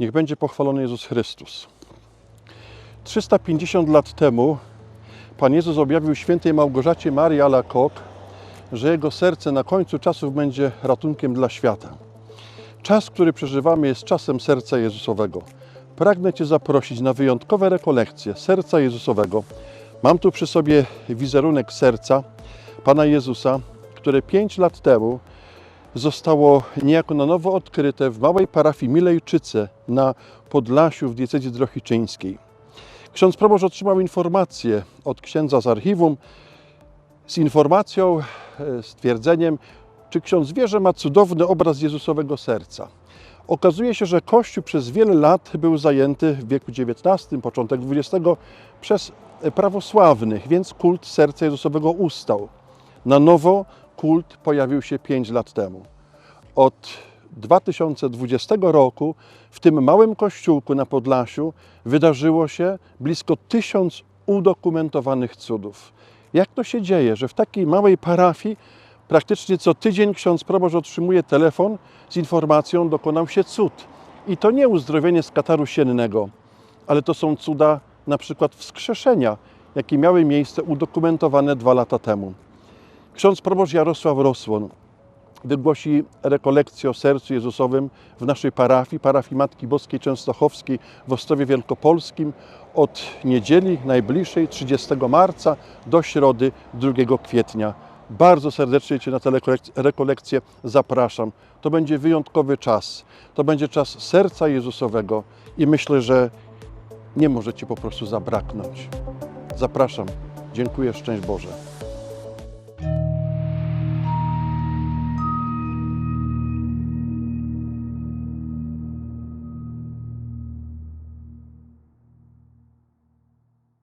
Niech będzie pochwalony Jezus Chrystus. 350 lat temu Pan Jezus objawił świętej Małgorzacie Marii Alacoque, że Jego serce na końcu czasów będzie ratunkiem dla świata. Czas, który przeżywamy, jest czasem serca Jezusowego. Pragnę Cię zaprosić na wyjątkowe rekolekcje serca Jezusowego. Mam tu przy sobie wizerunek serca Pana Jezusa, które pięć lat temu zostało niejako na nowo odkryte w małej parafii Milejczyce na Podlasiu w diecezji drohiczyńskiej. Ksiądz proboszcz otrzymał informację od księdza z archiwum z informacją, e, stwierdzeniem, czy ksiądz wie, że ma cudowny obraz Jezusowego serca. Okazuje się, że Kościół przez wiele lat był zajęty w wieku XIX, początek XX przez prawosławnych, więc kult serca Jezusowego ustał. Na nowo kult pojawił się 5 lat temu. Od 2020 roku w tym małym kościółku na Podlasiu wydarzyło się blisko tysiąc udokumentowanych cudów. Jak to się dzieje, że w takiej małej parafii praktycznie co tydzień ksiądz proboszcz otrzymuje telefon z informacją, dokonał się cud. I to nie uzdrowienie z kataru siennego, ale to są cuda na przykład wskrzeszenia, jakie miały miejsce udokumentowane dwa lata temu. Ksiądz proboszcz Jarosław Rosłon wygłosi rekolekcję o sercu Jezusowym w naszej parafii, parafii Matki Boskiej Częstochowskiej w Ostrowie Wielkopolskim od niedzieli najbliższej 30 marca do środy 2 kwietnia. Bardzo serdecznie Cię na tę rekolek- rekolekcję zapraszam. To będzie wyjątkowy czas. To będzie czas serca Jezusowego i myślę, że nie może Ci po prostu zabraknąć. Zapraszam. Dziękuję, szczęść Boże.